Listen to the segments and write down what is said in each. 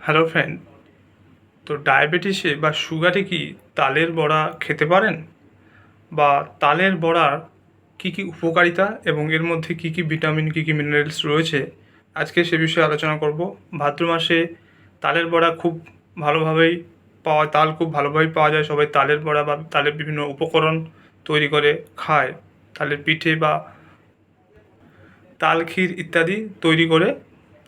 Hello friend তো ডায়াবেটিসে বা সুগারে কি তালের বড়া খেতে পারেন? বা তালের বড়ার কি কি উপকারিতা এবং এর মধ্যে কি কি ভিটামিন কি কি মিনারেলস রয়েছে? আজকে সে বিষয়ে আলোচনা করব। ভাদ্র মাসে তালের বড়া খুব ভালোভাবেই পাওয়া, তাল খুব ভালোভাবেই পাওয়া যায়। সবাই তালের বড়া বা তালের বিভিন্ন উপকরণ তৈরি করে খায়। তালের পিঠে বা তাল ক্ষীর ইত্যাদি তৈরি করে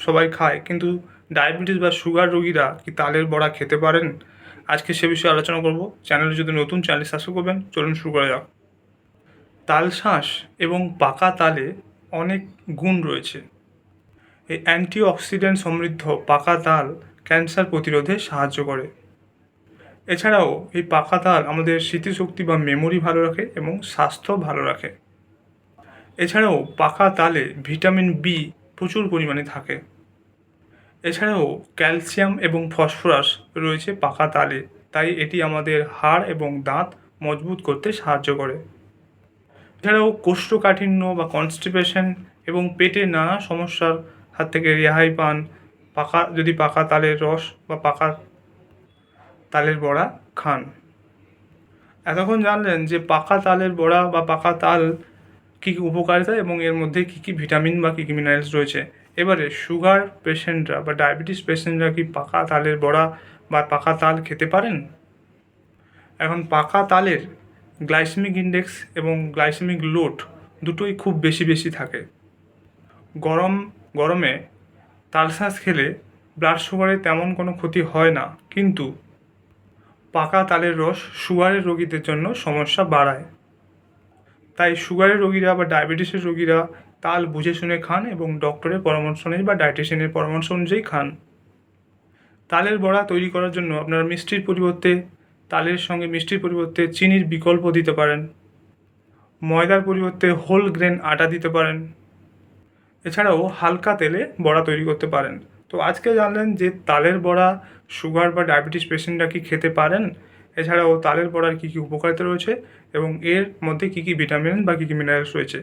সবাই খায়। কিন্তু ডায়াবেটিস বা সুগার রোগীরা কি তালের বড়া খেতে পারেন? আজকে সে বিষয়ে আলোচনা করব। চ্যানেলে যদি নতুন চ্যানেল সাবস্ক্রাইব করবেন। চলুন শুরু করা যাক। তাল শাঁস এবং পাকা তালে অনেক গুণ রয়েছে। এই অ্যান্টিঅক্সিডেন্ট সমৃদ্ধ পাকা তাল ক্যান্সার প্রতিরোধে সাহায্য করে। এছাড়াও এই পাকা তাল আমাদের স্মৃতিশক্তি বা মেমোরি ভালো রাখে এবং স্বাস্থ্য ভালো রাখে। এছাড়াও পাকা তালে ভিটামিন বি প্রচুর পরিমাণে থাকে। এছাড়াও ক্যালসিয়াম এবং ফসফরাস রয়েছে পাকা তালে। তাই এটি আমাদের হাড় এবং দাঁত মজবুত করতে সাহায্য করে। এছাড়াও কোষ্ঠকাঠিন্য বা কনস্টিপেশন এবং পেটে নানা সমস্যার হাত থেকে রেহাই পান পাকা, যদি পাকা তালের রস বা পাকা তালের বড়া খান। এতক্ষণ জানলেন যে পাকা তালের বড়া বা পাকা তাল কী কী উপকারিতা এবং এর মধ্যে কী কী ভিটামিন বা কী কী মিনারেলস রয়েছে। এবারে সুগার পেশেন্টরা বা ডায়াবেটিস পেশেন্টরা কি পাকা তালের বড়া বা পাকা তাল খেতে পারেন? এখন পাকা তালের গ্লাইসেমিক ইন্ডেক্স এবং গ্লাইসেমিক লোড দুটোই খুব বেশি বেশি থাকে। গরম, গরমে তালশাঁস খেলে ব্লাড সুগারে তেমন কোনো ক্ষতি হয় না, কিন্তু পাকা তালের রস সুগারের রোগীদের জন্য সমস্যা বাড়ায়। তাই সুগারের রোগীরা বা ডায়াবেটিসের রোগীরা তাল বুঝে শুনে খান এবং ডক্টরের পরামর্শ নিন বা ডায়েটিশিয়ানের পরামর্শ অনুযায়ী খান। তালের বড়া তৈরি করার জন্য আপনারা মিষ্টির পরিবর্তে তালের সঙ্গে মিষ্টির পরিবর্তে চিনির বিকল্প দিতে পারেন। ময়দার পরিবর্তে হোল গ্রেন আটা দিতে পারেন। এছাড়াও হালকা তেলে বড়া তৈরি করতে পারেন। তো আজকে জানলেন যে তালের বড়া, সুগার বা ডায়াবেটিস পেশেন্টরা কি খেতে পারেন? এছাড়াও তালের বড়ার কী কী উপকারিতা রয়েছে? এবং এর মধ্যে কী কী ভিটামিন বা কী কী মিনারেলস রয়েছে?